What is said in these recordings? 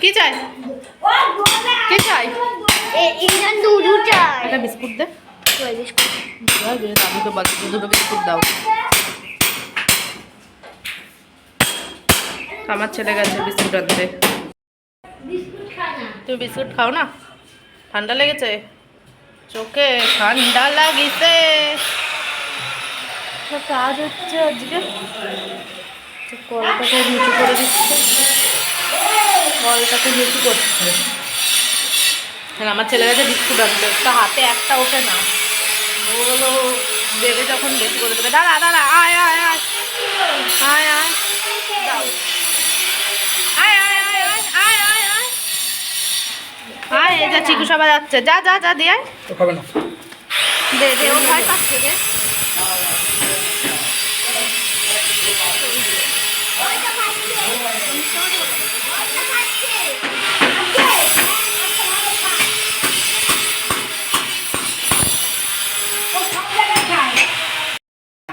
কি চাই? একটা বিস্কুট দুটো বিস্কুট দাও আমার ছেলে গেছে, বিস্কুট আনতে। তুমি বিস্কুট খাও না? ঠান্ডা লেগেছে? চোখে ঠান্ডা লাগিছে। কাজ হচ্ছে আজকে। কলটা করে দিচ্ছে। বলটাকে বেশি করছে। আর আমার ছেলে কাছে বিস্কুট আসবে তো হাতে একটা ওঠে না। ওগুলো দেবে যখন বেশি করে দেবে। দাদা দাদা আয় আয় আয়। আয় আয়। দাও। আয় এই যা চিকু সবাই যাচ্ছে। যা যা যা দিয়ে দে দে ও ভাই পাচ্ছে দে।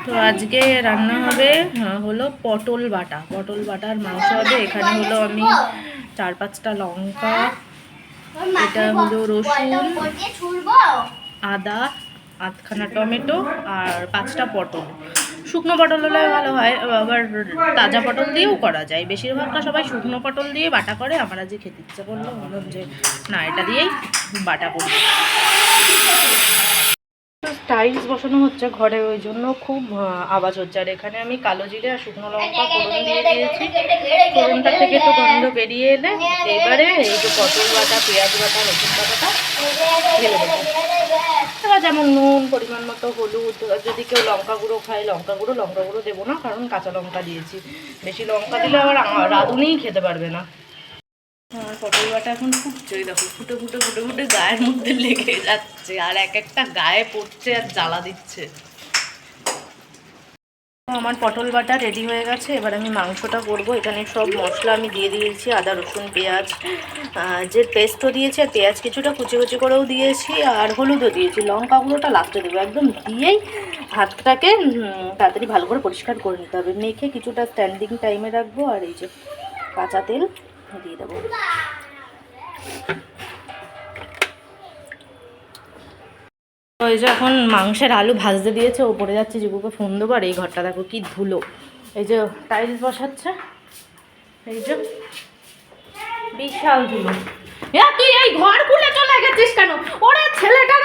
তো আজকে রান্না হবে হলো পটল বাটা। পটল বাটার মাংস হবে, এখানে হলো আমি চার পাঁচটা লঙ্কা, এটা হলো রসুন, আদা, আধখানা টমেটো আর পাঁচটা পটল। শুকনো পটল হলে ভালো হয়, আবার তাজা পটল দিয়েও করা যায়। বেশিরভাগটা সবাই শুকনো পটল দিয়ে বাটা করে, আমার আজকে খেতে ইচ্ছে করল বললাম যে না, এটা দিয়েই বাটা করি। টাইলস বসানো হচ্ছে ঘরে, ওই জন্য খুব আওয়াজ হচ্ছে। আর এখানে আমি কালো জিরে আর শুকনো লঙ্কা ফোড়ন দিয়ে দিয়েছি। ফোড়নটা থেকে একটু গন্ধ বেরিয়ে এলে এবারে এই যে পটল বাটা, পেঁয়াজ বাটা, রসুন বাটাটা ঢেলে দেবো। এবার যেমন নুন, পরিমাণ মতো হলুদ যদি কেউ লঙ্কা গুঁড়ো খায়, লঙ্কা গুঁড়ো লঙ্কা গুঁড়ো দেবো না, কারণ কাঁচা লঙ্কা দিয়েছি। বেশি লঙ্কা দিলে আবার রাঁধুনিই খেতে পারবে না। আমার পটল বাটা এখন ফুটছে দেখো, ফুটে ফুটে ফুটে ফুটে গায়ের মধ্যে লেগে যাচ্ছে, আর এক একটা গায়ে পড়ছে আর জ্বালা দিচ্ছে। আমার পটল বাটা রেডি হয়ে গেছে, এবার আমি মাংসটা করব। এখানে সব মশলা আমি দিয়ে দিয়েছি, আদা, রসুন, পেঁয়াজ যে পেস্টও দিয়েছি আর পেঁয়াজ কিছুটা কুচি কুচি করেও দিয়েছি, আর হলুদও দিয়েছি। লঙ্কা গুঁড়োটা লাস্টে দেবো, একদম দিয়েই ভাতটাকে তাড়াতাড়ি ভালো করে পরিষ্কার করে নিতে হবে। মেখে কিছুটা স্ট্যান্ডিং টাইমে রাখব, আর এই যে কাঁচা তেল দিয়ে দেবো। ওই যে এখন মাংসের আলু ভাজতে দিয়েছে, ওপরে যাচ্ছে জিগুকে ফোন দেবো, আর এই ঘরটা দেখো কি ধুলো। এই যে টাইলস বসাচ্ছে, এই যে বিশাল ধুলো। তুই এই ঘর খুলে চলে গেছিস কেন? ওরে ছেলেটা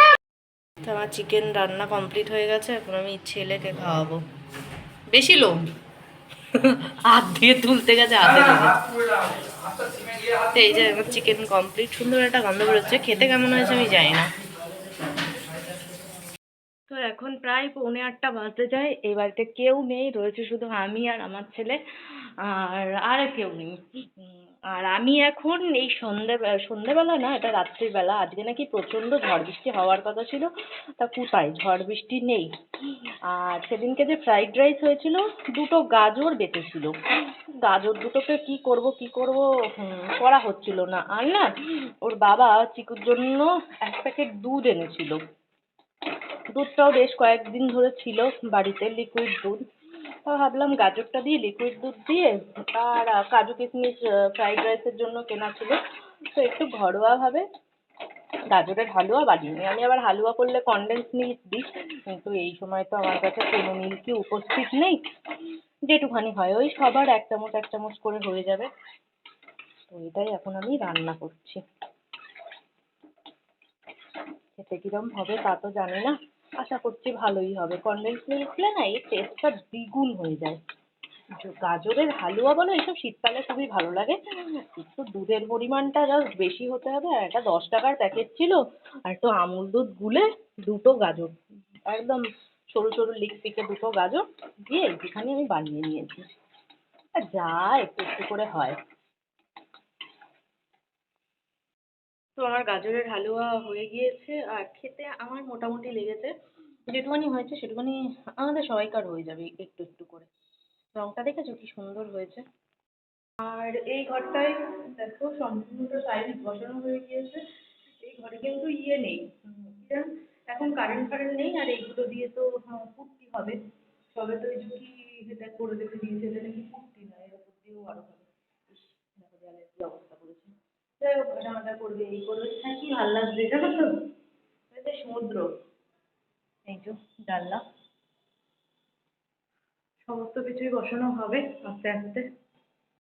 তো আমার চিকেন রান্না কমপ্লিট হয়ে গেছে, এখন আমি ছেলেকে খাওয়াবো। বেশি লোক হাত দিয়ে তুলতে গেছে, হাতে এই যে আমার চিকেন কমপ্লিট সুন্দর একটা গন্ধ বেরোচ্ছে। খেতে কেমন হয়েছে আমি জানি না। তো এখন প্রায় পৌনে আটটা বাজতে যায়। এই বাড়িতে কেউ নেই, রয়েছে শুধু আমি আর আমার ছেলে। আর আর কেউ নেই। আর আমি এখন এই সন্ধে, সন্ধেবেলা না, এটা রাত্রিবেলা, আজকে নাকি প্রচণ্ড ঝড় বৃষ্টি হওয়ার কথা ছিল, তা কোথায়? ঝড় বৃষ্টি নেই। আর সেদিনকে যে ফ্রাইড রাইস হয়েছিল, দুটো গাজর বেঁচেছিল। গাজর দুটোকে কি করব কি করব করা হচ্ছিল না। আর না, ওর বাবা চিকুর জন্য এক প্যাকেট দুধ এনেছিল। দুধটাও বেশ কয়েকদিন ধরে ছিল বাড়িতে লিকুইড দুধ। ভাবলাম, গাজরটা দিয়ে লিকুইড দুধ দিয়ে আর কাজু কিশমিশ ফ্রাইড রাইসের জন্য কেনা ছিল। তো একটু ঘরোয়াভাবে গাজরের হালুয়া বানিয়ে নিই। আমি আবার হালুয়া করলে কনডেন্স মিল্ক দিই, কিন্তু এই সময় তো আমার কাছে কোনো মিল্কই উপস্থিত নেই। যেটুখানি হয়, ওই সবার এক চামচ এক চামচ করে হয়ে যাবে। তো এটাই এখন আমি রান্না করছি। খেতে কিরম হবে তা তো জানি না। আশা করছি ভালোই হবে। কনডেন্স মিল্ক দিলে না এর টেস্টটা দ্বিগুণ হয়ে যায়। গাজরের হালুয়া বলো এইসব শীতকালে খুবই ভালো লাগে। একটু দুধের পরিমাণটা জাস্ট বেশি হতে হবে। আর একটা দশ টাকার প্যাকেট ছিল, আর একটু আমুল দুধ গুলে দুটো গাজর, একদম সরু সরু লিক পিকে দুটো গাজর দিয়ে একটুখানি আমি বানিয়ে নিয়েছি। যা একটু একটু করে হয়। তো আমার গাজরের হালুয়া হয়ে গিয়েছে আর খেতে আমার মোটামুটি লেগেছে। যেটুকুনি হয়েছে সেটুকুনি আমাদের সবাইকার হয়ে যাবে একটু একটু করে। রংটা দেখেছ? কি সুন্দর হয়েছে। আর এই ঘরটায় দেখো সম্পূর্ণটা টাইলস বসানো হয়ে গিয়েছে। এই ঘরে কিন্তু ইয়ে নেই। এখন কারেন্ট ফারেন্ট নেই আর এইগুলো দিয়ে তো পুট্টি হবে। সবে তো এই যে কি এটা করে রেখে দিয়েছে, এটা নাকি পুট্টি না, এর উপর দিয়েও আরও হবে ইস, দেখো দেয়ালের কি অবস্থা করেছে যাই হোক করবে, এই করবে। হ্যাঁ কি ভালো লাগছে জানো তো এটা সমুদ্র। এই তো জানলা সমস্ত কিছুই বসানো হবে আস্তে আস্তে।